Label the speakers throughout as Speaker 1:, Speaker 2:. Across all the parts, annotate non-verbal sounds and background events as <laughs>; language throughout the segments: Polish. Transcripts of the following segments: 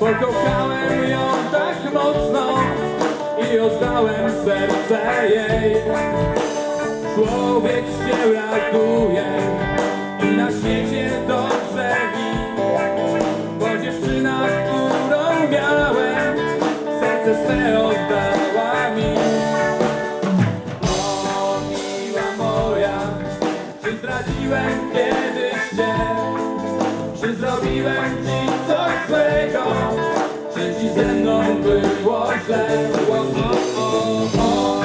Speaker 1: Pokochałem ją tak mocno i oddałem serce jej. Człowiek się ratuje i na świecie dobrze mi, bo dziewczyna, którą miałem, serce swe oddała mi. O miła moja, czy zdradziłem kiedyś cię? Czy zrobiłem ci Czy ci ze mną było źle? O, o, o, o,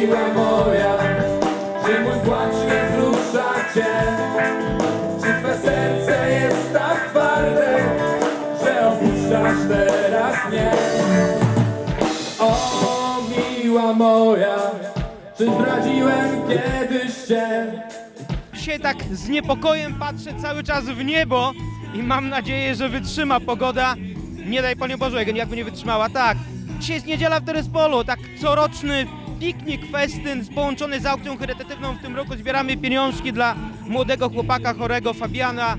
Speaker 1: miła moja, czy mój płacz nie wzrusza cię? Czy twe serce jest tak twarde, że opuszczasz teraz mnie? O, miła moja, czy zdradziłem kiedyś cię?
Speaker 2: Dzisiaj tak z niepokojem patrzę cały czas w niebo i mam nadzieję, że wytrzyma pogoda. Nie daj Panie Boże, jakby nie wytrzymała. Tak, dzisiaj jest niedziela w Terespolu, tak coroczny piknik, festyn połączony z aukcją charytatywną. W tym roku zbieramy pieniążki dla młodego chłopaka chorego Fabiana.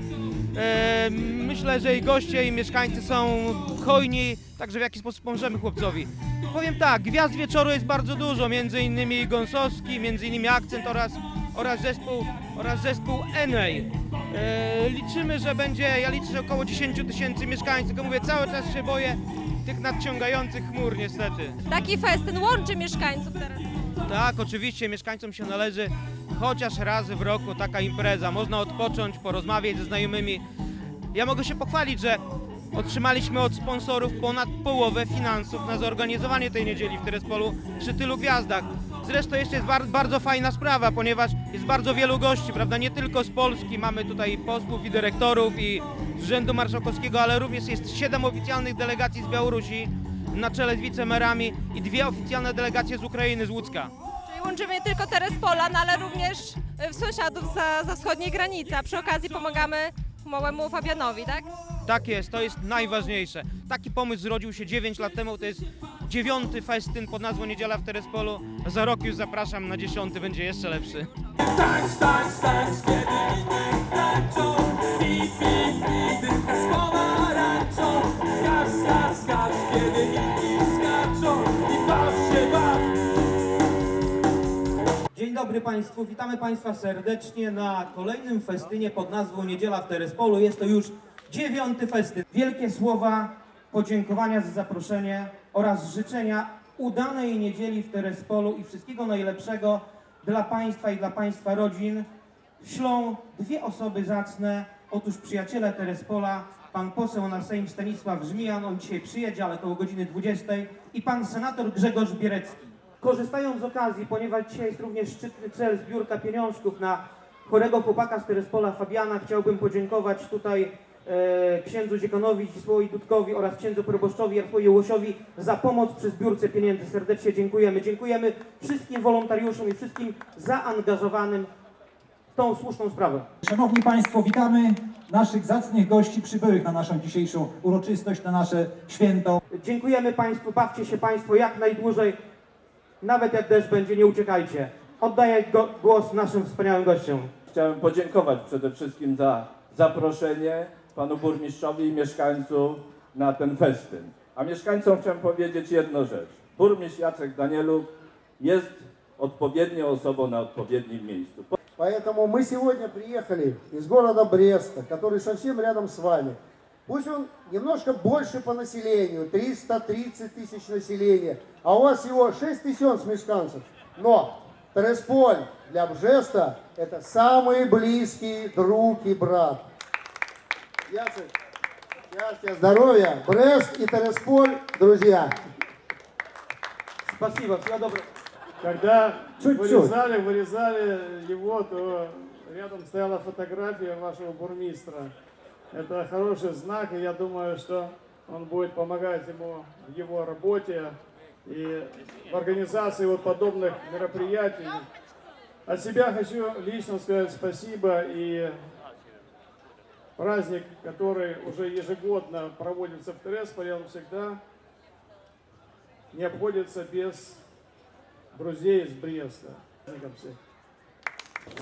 Speaker 2: E, myślę, że i goście, i mieszkańcy są hojni, także w jaki sposób pomożemy chłopcowi. Powiem tak, gwiazd wieczoru jest bardzo dużo, między innymi Gąsowski, między innymi Akcent oraz, oraz zespół, oraz zespół Enej. E, liczymy, że będzie, ja liczę, że około 10 tysięcy mieszkańców, tylko mówię, cały czas się boję tych nadciągających chmur niestety.
Speaker 3: Taki festyn łączy mieszkańców teraz.
Speaker 2: Tak, oczywiście mieszkańcom się należy chociaż raz w roku taka impreza. Można odpocząć, porozmawiać ze znajomymi. Ja mogę się pochwalić, że otrzymaliśmy od sponsorów ponad połowę finansów na zorganizowanie tej niedzieli w Terespolu przy tylu gwiazdach. Zresztą jeszcze jest bar- bardzo fajna sprawa, ponieważ jest bardzo wielu gości, prawda? Nie tylko z Polski, mamy tutaj posłów i dyrektorów i z Urzędu Marszałkowskiego, ale również jest siedem oficjalnych delegacji z Białorusi na czele z wicemerami i dwie oficjalne delegacje z Ukrainy, z Łódzka.
Speaker 3: Czyli łączymy nie tylko Terespolan, ale również y, sąsiadów za, za wschodniej granicy, a przy okazji pomagamy małemu Fabianowi, tak?
Speaker 2: Tak jest, to jest najważniejsze. Taki pomysł zrodził się 9 lat temu, to jest dziewiąty festyn pod nazwą Niedziela w Terespolu. Za rok już zapraszam na dziesiąty, będzie jeszcze lepszy.
Speaker 4: Dzień dobry Państwu, witamy Państwa serdecznie na kolejnym festynie pod nazwą Niedziela w Terespolu. Jest to już dziewiąty festyn. Wielkie słowa podziękowania za zaproszenie oraz życzenia udanej niedzieli w Terespolu i wszystkiego najlepszego dla Państwa i dla Państwa rodzin. Ślą dwie osoby zacne, otóż przyjaciele Terespola, pan poseł na Sejm Stanisław Żmijan, on dzisiaj przyjedzie, ale to o godziny 20 i pan senator Grzegorz Bierecki. Korzystając z okazji, ponieważ dzisiaj jest również szczytny cel zbiórka pieniążków na chorego chłopaka z Terespola Fabiana, chciałbym podziękować tutaj księdzu dziekanowi Zdzisławowi Dudkowi oraz księdzu proboszczowi Jarosławowi Łosiowi za pomoc przy zbiórce pieniędzy. Serdecznie dziękujemy. Dziękujemy wszystkim wolontariuszom i wszystkim zaangażowanym w tą słuszną sprawę.
Speaker 5: Szanowni Państwo, witamy naszych zacnych gości przybyłych na naszą dzisiejszą uroczystość, na nasze święto.
Speaker 4: Dziękujemy Państwu, bawcie się Państwo jak najdłużej, nawet jak deszcz będzie, nie uciekajcie. Oddaję go, głos naszym wspaniałym gościom.
Speaker 6: Chciałem podziękować przede wszystkim za zaproszenie panu burmistrzowi i mieszkańców na ten festyn. A mieszkańcom chciałem powiedzieć jedną rzecz. Burmistrz Jacek Danieluk jest odpowiednią osobą na odpowiednim miejscu.
Speaker 7: Поэтому мы сегодня приехали из города Бреста, который совсем рядом с вами. Пусть он немножко больше по населению, 330 тысяч населения, а у вас всего 6 тысяч мешканцев. Но Тересполь для Бжеста – это самый близкий друг и брат. Яцек, счастья, здоровья, Брест и Тересполь – друзья.
Speaker 4: Спасибо, всего доброго.
Speaker 8: Когда
Speaker 5: Чуть-чуть.
Speaker 8: вырезали, вырезали его, то рядом стояла фотография вашего бурмистра. Это хороший знак, и я думаю, что он будет помогать ему в его работе и в организации вот подобных мероприятий. От себя хочу лично сказать спасибо и праздник, который уже ежегодно проводится в Тересполе, он всегда не обходится без друзей из Бреста.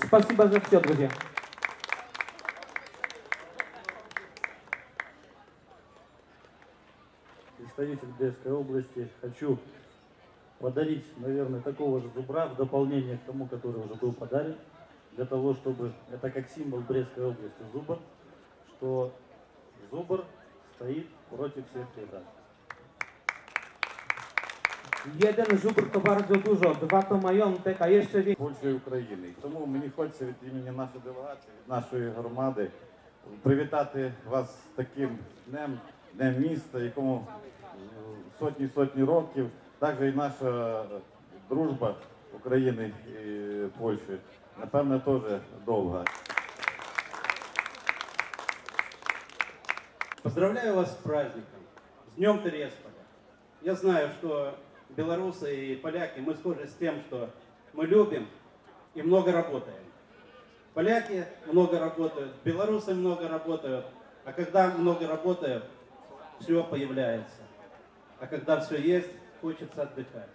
Speaker 4: Спасибо за все, друзья.
Speaker 9: представитель Брестской области, хочу подарить, наверное, такого же зубра в дополнение к тому, который уже был подарен, для того, чтобы, это как символ Брестской области зубр, что зубр стоит против всех преград.
Speaker 8: Jeden żubr to bardzo dużo, dwa to majątek, a jeszcze więcej.
Speaker 10: Польщі і України. Тому мені хочеться від імені нашої делегації, від нашої громади привітати вас з таким днем, днем міста, якому сотні сотні років. Також і наша дружба України і Польщі, напевне, теж довга.
Speaker 11: Поздравляю вас с праздником, с Днем Тересполя. Я знаю, что белорусы и поляки, мы схожи с тем, что мы любим и много работаем. Поляки много работают, белорусы много работают, а когда много работают, все появляется. А когда все есть, хочется отдыхать.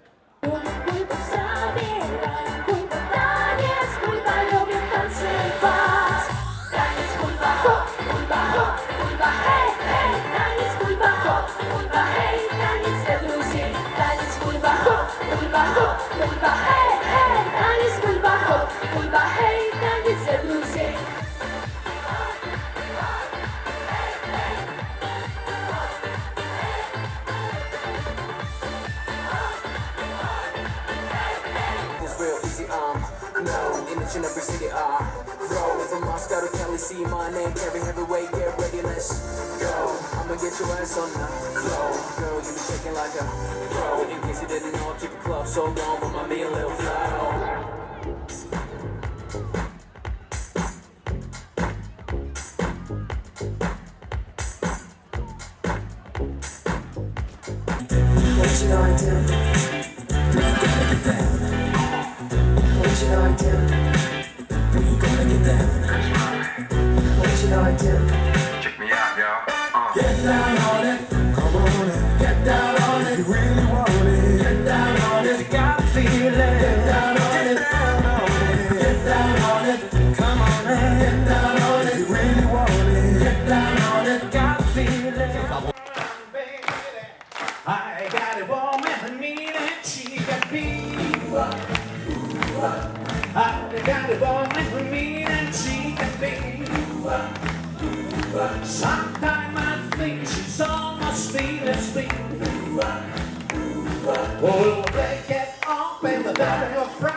Speaker 11: Sometimes I think she's almost feelings me. Uh, uh, uh, oh, they get up and they're very afraid.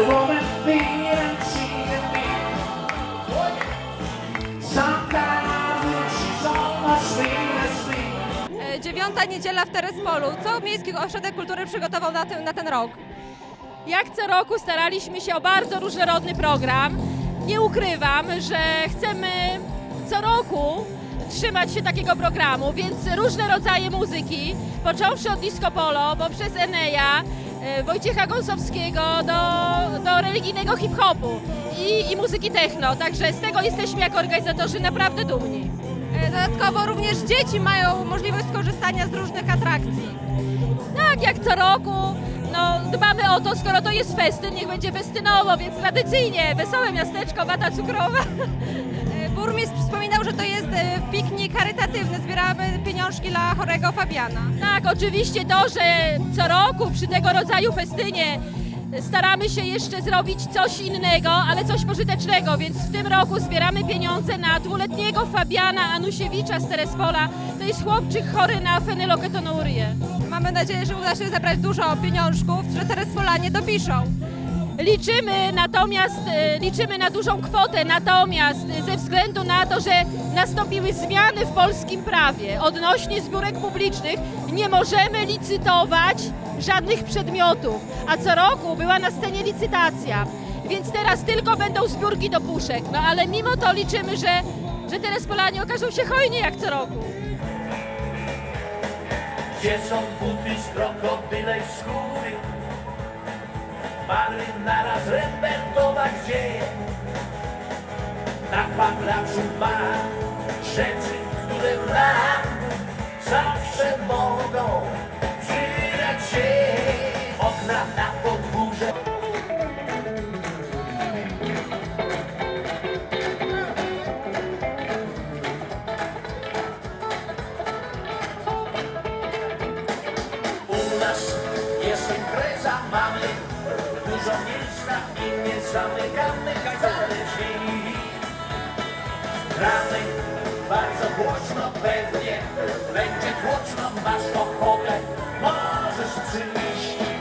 Speaker 11: A woman, me and she yeah. Sometimes she's almost sweet as sweet.
Speaker 3: E, Dziewiąta niedziela w Terespolu. Co Miejski Ośrodek Kultury przygotował na ten, na ten rok?
Speaker 12: Jak co roku staraliśmy się o bardzo różnorodny program. Nie ukrywam, że chcemy co roku trzymać się takiego programu, więc różne rodzaje muzyki, począwszy od disco polo, poprzez Eneja, Wojciecha Gąsowskiego do, do religijnego hip-hopu i, i muzyki techno. Także z tego jesteśmy jako organizatorzy naprawdę dumni.
Speaker 3: E, Dodatkowo również dzieci mają możliwość skorzystania z różnych atrakcji.
Speaker 12: Tak, jak co roku, no dbamy o to, skoro to jest festyn, niech będzie festynowo, więc tradycyjnie wesołe miasteczko, wata cukrowa. <laughs>
Speaker 3: Burmistrz wspominał, że to jest e, piknik charytatywny. Zbieramy pieniążki dla chorego Fabiana.
Speaker 12: Tak, oczywiście to, że co roku przy tego rodzaju festynie staramy się jeszcze zrobić coś innego, ale coś pożytecznego, więc w tym roku zbieramy pieniądze na dwuletniego Fabiana Anusiewicza z Terespola. To jest chłopczyk chory na fenyloketonurię.
Speaker 3: Mamy nadzieję, że uda się zebrać dużo pieniążków, że Terespolanie dopiszą.
Speaker 12: Liczymy natomiast, e, liczymy na dużą kwotę, natomiast e, ze względu na to, że nastąpiły zmiany w polskim prawie odnośnie zbiórek publicznych, nie możemy licytować żadnych przedmiotów, a co roku była na scenie licytacja, więc teraz tylko będą zbiórki do puszek, no ale mimo to liczymy, że, że teraz Polanie okażą się hojni jak co roku.
Speaker 11: Gdzie są buty z krokodylej skóry? Maryn naraz reperować dzieje. Na
Speaker 13: placu ma rzeczy, Bardzo głośno, pewnie będzie głośno, masz ochotę, możesz przyjść.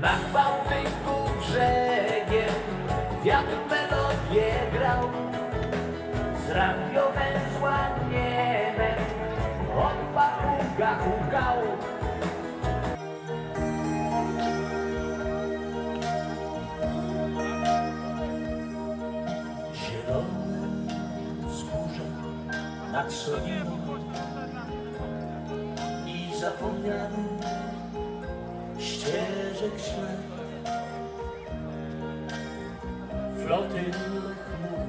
Speaker 13: Na Bałtyku brzegiem wiatr melodię grał. Z radiowęzła niebem od papuga hukał. Zielone wzgórze nad Soliną i zapomniany ścieżek ślad Flotyle chmur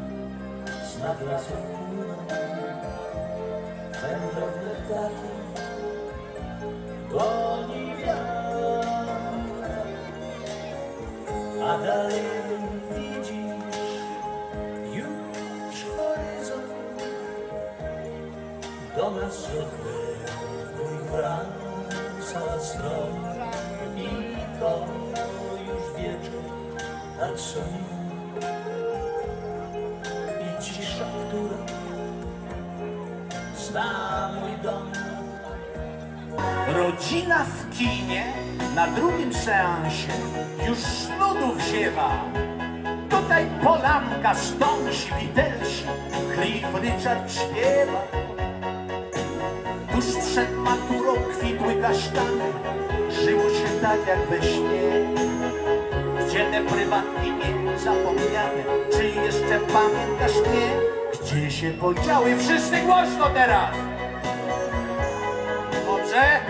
Speaker 13: z nad lasów płyną Wędrowne ptaki
Speaker 14: seansie już z nudów ziewa. Tutaj Polanka, Stonsi, Widelsi, Cliff Richard śpiewa. Tuż przed maturą kwitły kasztany, żyło się tak jak we śnie. Gdzie te prywatki niezapomniane, czy jeszcze pamiętasz mnie? Gdzie się podziały? Wszyscy głośno teraz! Dobrze?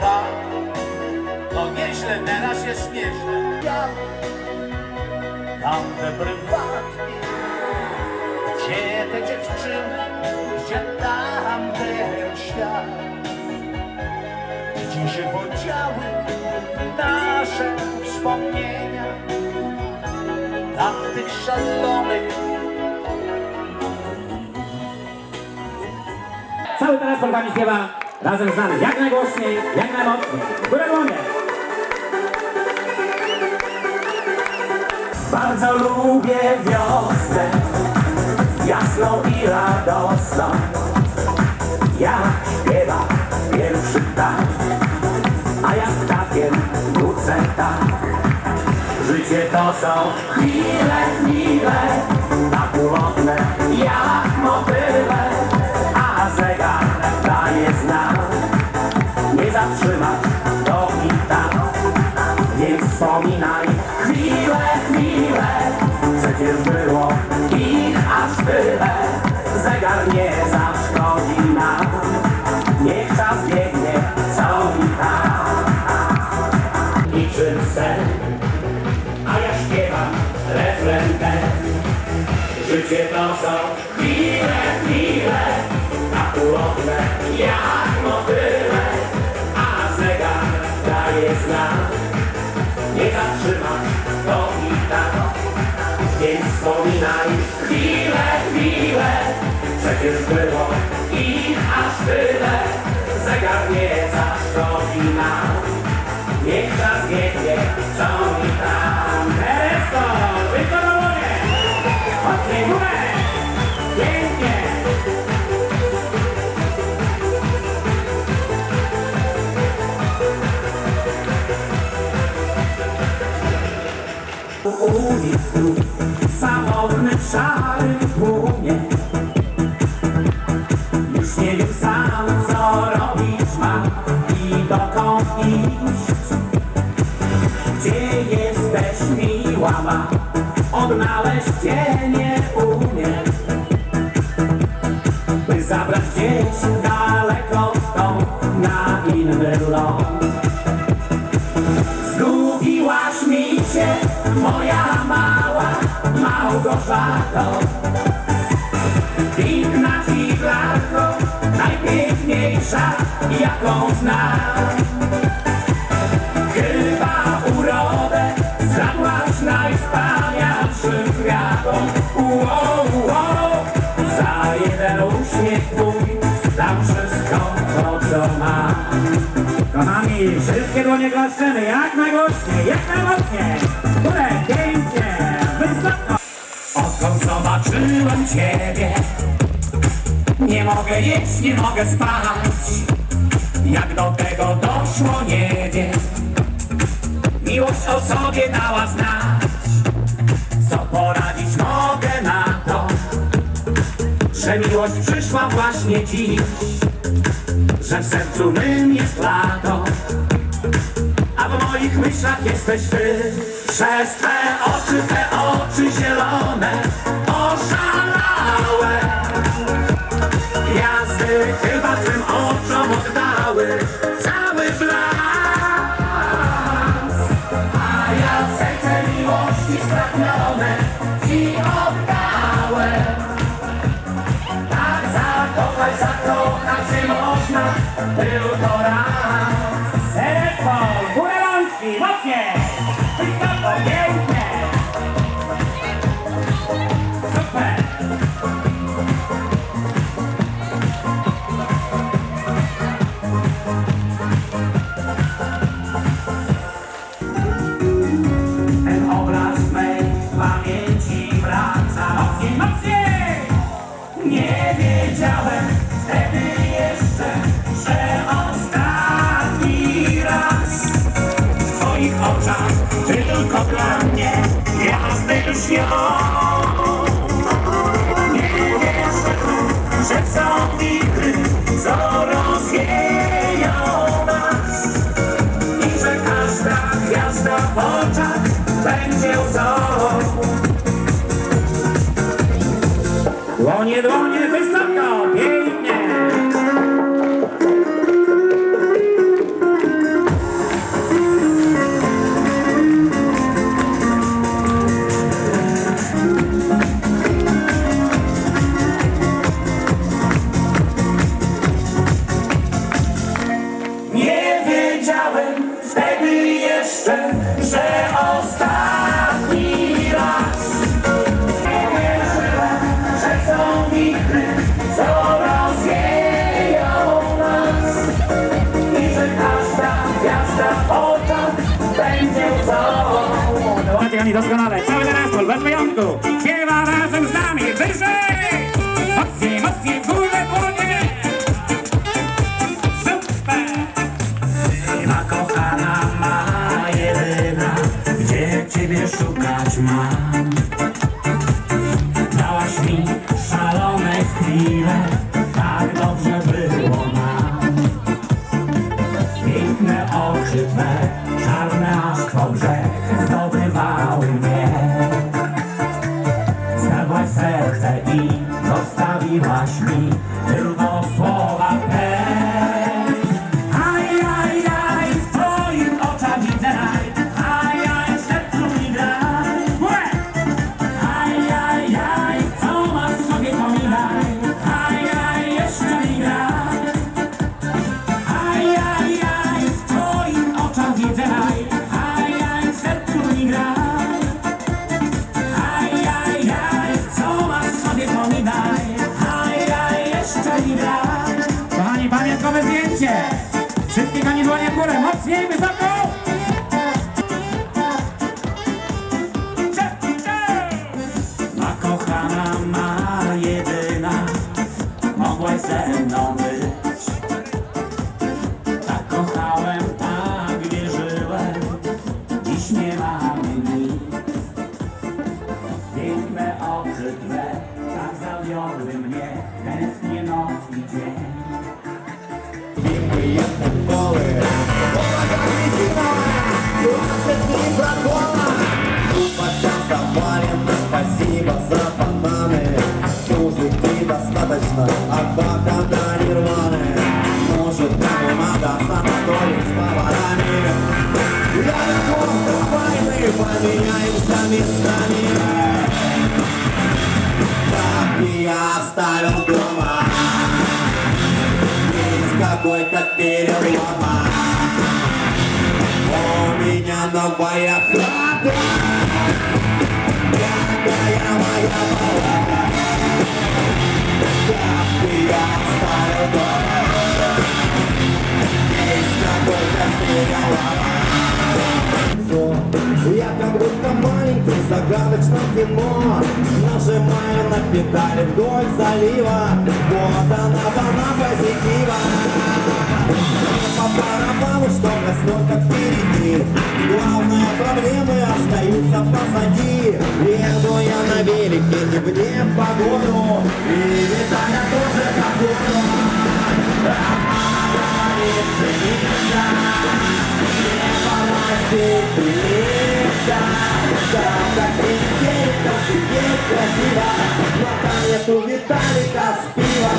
Speaker 14: Gdzie ta? No nieźle, teraz jest śmieszne. Ja, tamte prywatki, gdzie te dziewczyny, gdzie tamten świat? Gdzie się podziały nasze wspomnienia tamtych szalonych
Speaker 15: Cały teraz pod wami śpiewa razem z nami. Jak najgłośniej, jak najmocniej. W Górę. Bardzo lubię wiosnę, jasną i radosną. Jak śpiewa pierwszy ptak, a ja ptakiem nucę tak. Życie to są chwile, chwile, tak ulotne jak motyle, daje znak. Nie zatrzymać to i tak, więc wspominaj chwile, chwile, przecież było ich aż tyle. Zegar nie zaszkodzi tyle. Zegar nie zaszkodzi nam. chcą iść. Gdzie jesteś miła ma, odnaleźć Cię nie umiem. By zabrać dzieci daleko stąd na inny ląd. Zgubiłaś mi się, moja mała Małgorzato. Piękna figlarko, najpiękniejsza jaką znam Wszystkie dłonie klaszczemy jak najgłośniej, jak najmocniej. Górę, pięknie, wysoko. Oto zobaczyłem Ciebie. Nie mogę jeść, nie mogę spać. Jak do tego doszło, nie wiem. Miłość o sobie dała znać. Co poradzić mogę na to, że miłość przyszła właśnie dziś że w sercu mym jest lato. A w moich myślach jesteś ty. Przez te oczy, te oczy zielone. Oszalone Okay. yeah. okrzyk czarne aż po brzeg.
Speaker 16: I'm always sitting on the мы поменяемся местами. Тапки я оставил дома. Есть какой-то перелома У меня новая хата педали вдоль залива. Вот она волна позитива. По барабану, что настолько впереди. Главные проблемы остаются позади. Еду я на велике и в погоду. И Виталя тоже погоду. Остановиться нельзя сидеть красиво, но там нету
Speaker 17: Виталика Спива.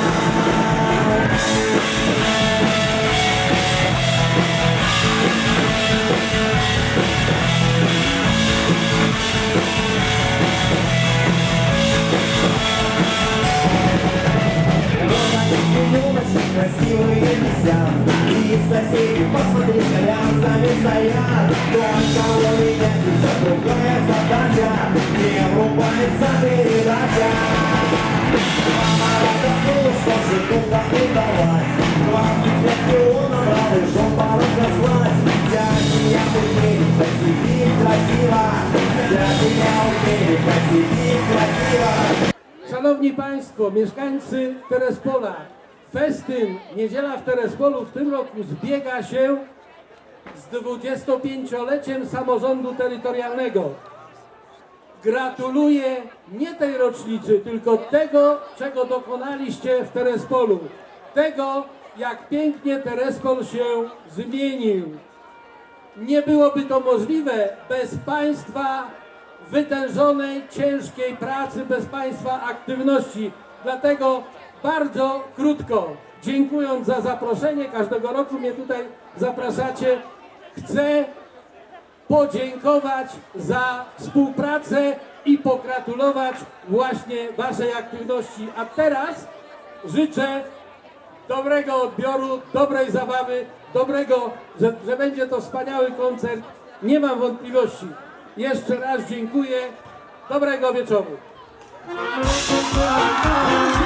Speaker 17: Mieszkańcy Terespola, festyn Niedziela w Terespolu w tym roku zbiega się z 25-leciem samorządu terytorialnego. Gratuluję nie tej rocznicy, tylko tego, czego dokonaliście w Terespolu. Tego, jak pięknie Terespol się zmienił. Nie byłoby to możliwe bez Państwa wytężonej, ciężkiej pracy, bez Państwa aktywności. Dlatego bardzo krótko, dziękując za zaproszenie, każdego roku mnie tutaj zapraszacie, chcę podziękować za współpracę i pogratulować właśnie Waszej aktywności. A teraz życzę dobrego odbioru, dobrej zabawy, dobrego, że, że będzie to wspaniały koncert. Nie mam wątpliwości. Jeszcze raz dziękuję. Dobrego wieczoru.
Speaker 16: Thank you.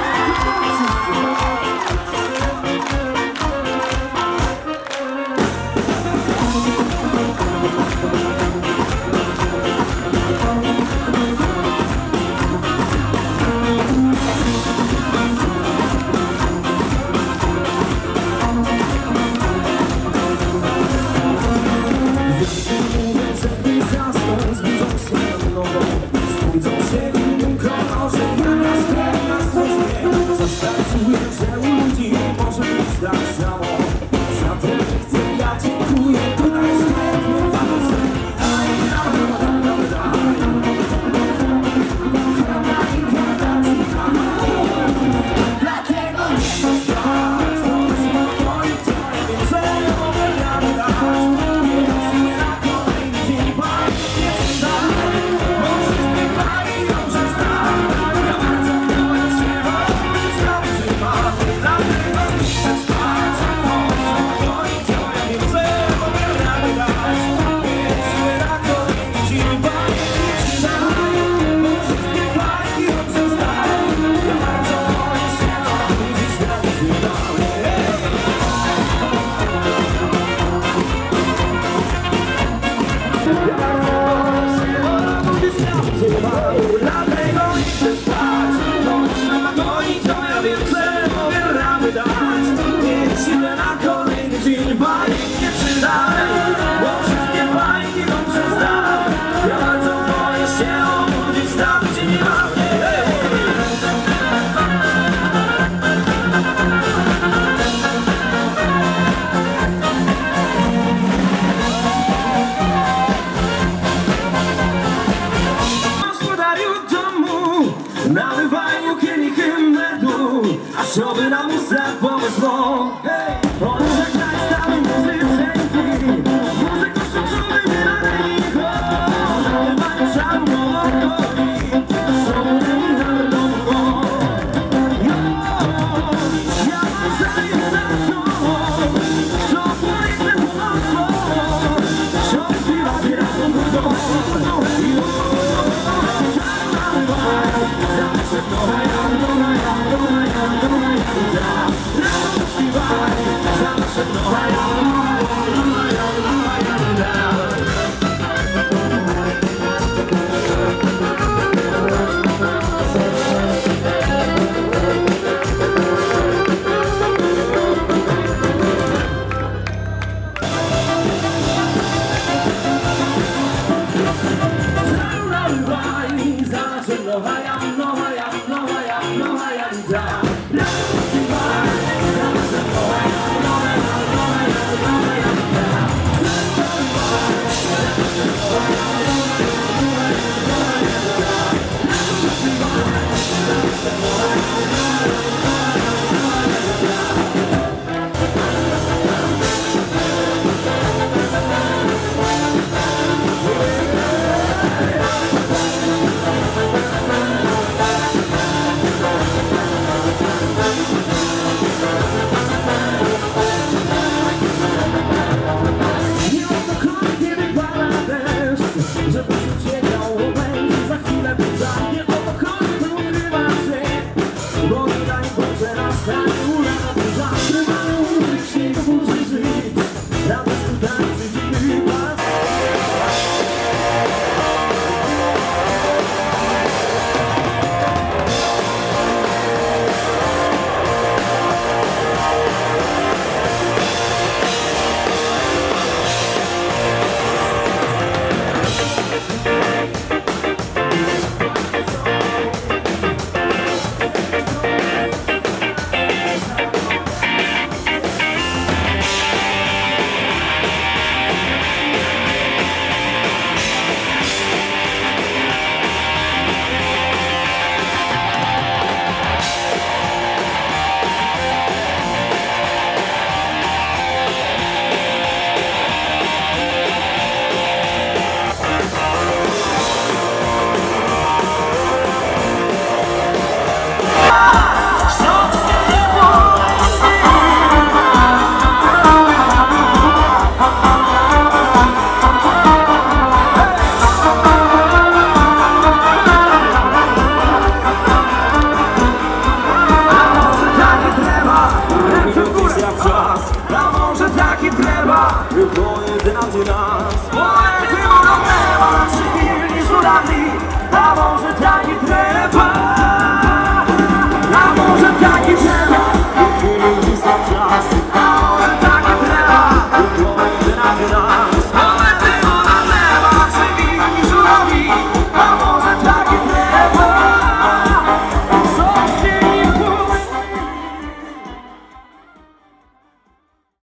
Speaker 16: Nabywają kielichym medu,
Speaker 18: a żeby nam muze pomysło. Hey!